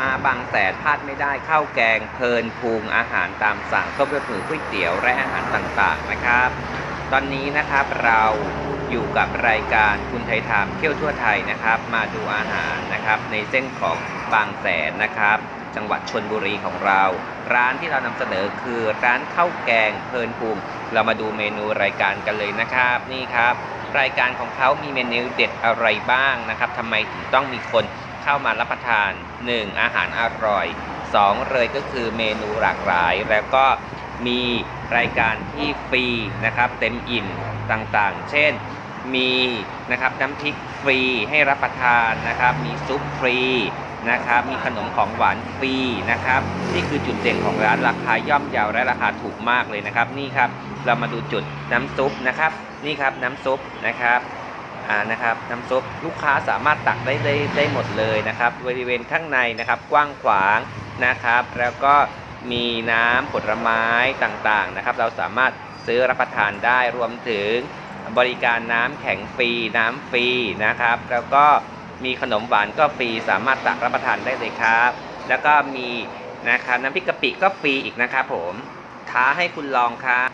มาบางแสนพลาดไม่ได้ข้าวแกงเพลินพุงอาหารตามสั่งต้มเลือดหมูก๋วยเตี๋ยวและอาหารต่างๆนะครับ ตอนนี้นะครับเราอยู่กับรายการคุณไทยทามเที่ยวทั่วไทยนะครับ มาดูอาหารนะครับ ในเส้นของบางแสนนะครับ จังหวัดชนบุรีของเรา ร้านที่เรานำเสนอคือร้านข้าวแกงเพลินพุงเรามาดูเมนูรายการกันเลยนะครับนี่ครับ รายการของเขามีเมนูเด็ดอะไรบ้างนะครับทำไมถึงต้องมีคน เข้ามารับประทาน 1. อาหารอร่อย 2. เลยก็คือเมนูหลากหลาย แล้วก็มีรายการที่ฟรีนะครับ เต็มอิ่มต่างๆ เช่นมีนะครับน้ำพริกฟรีให้รับประทานนะครับ มีซุปฟรีนะครับ มีขนมของหวานฟรีนะครับ นี่คือจุดเด่นของร้านราคาย่อมเยาและราคาถูกมากเลยนะครับ นี่ครับเรามาดูจุดน้ำซุปนะครับ นี่ครับน้ำซุปนะครับ นะครับน้ำซุปลูกค้าสามารถตักได้ได้ได้หมดเลยนะครับบริเวณข้างในนะครับกว้างขวางนะครับ แล้วก็มีน้ำผลไม้ต่างๆนะครับ เราสามารถซื้อรับประทานได้รวมถึงบริการน้ำแข็งฟรีน้ำฟรีนะครับ แล้วก็มีขนมหวานก็ฟรีสามารถตักรับประทานได้เลยครับ แล้วก็มีนะครับน้ำพริกกะปิก็ฟรีอีกนะครับผมท้าให้คุณลองครับ